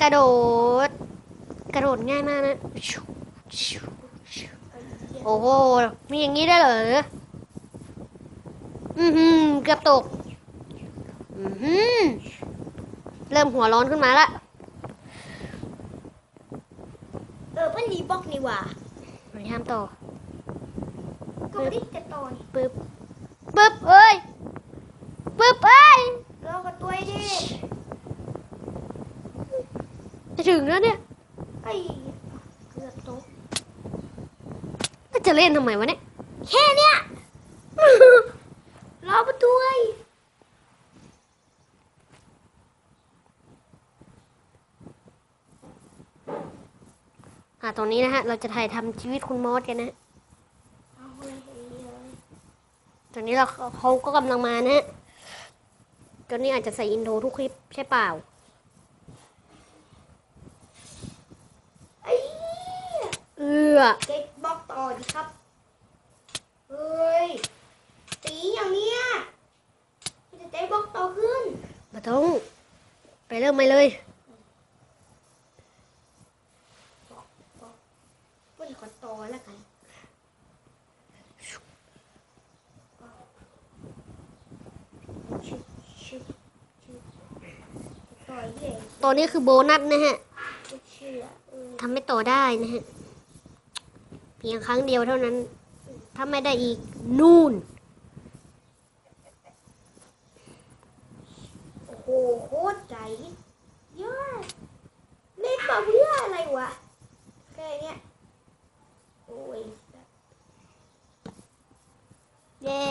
กระโดด กระโดดง่ายมากนะชิวชิวชิวโอ้โห มีอย่างนี้ได้วยเหรอ อือหือเกือบตก อือหือเริ่มหัวร้อนขึ้นมาละ เออมันรีบล็อกนี่หว่ามาทำต่อ ก็ไม่ได้จะต่อยปึ๊บปึ๊บเอ้ย ปึ๊บ เอ้ย เราก็ตัวดิ จะถึงแล้วเนี่ยไอ้เกือบตกแล้วจะเล่นทำไมวะเนี่ย แค่เนี้ยรอประตูไอ้อ่าตรงนี้นะฮะ เราจะถ่ายทำชีวิตคุณมอสกันนะฮะเอาเลยเลยตอนนี้เราเขาก็กำลังมานะฮะตอนนี้อาจจะใส่อินโทรทุกคลิปใช่เปล่า ไอ้ เอือเก็ตบล็อกต่อดิครับ เฮ้ยตีอย่างเนี้ยมันจะเต้บล็อกต่อขึ้นมาต้อง ไปเริ่มไปเลยก็ขอต่อแล้วกันชุบชุบชุบต่อยเย่ตอนนี้คือโบนัสนะฮะเชื่อเออทำให้ต่อได้นะฮะ เพียงครั้งเดียวเท่านั้น ถ้าไม่ได้อีกนู่น โอ้โหโคตรใจยอดเล่นมาเพื่ออะไรวะแค่เนี้ยโอ้ยเย้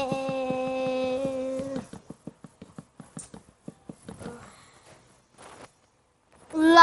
เอือ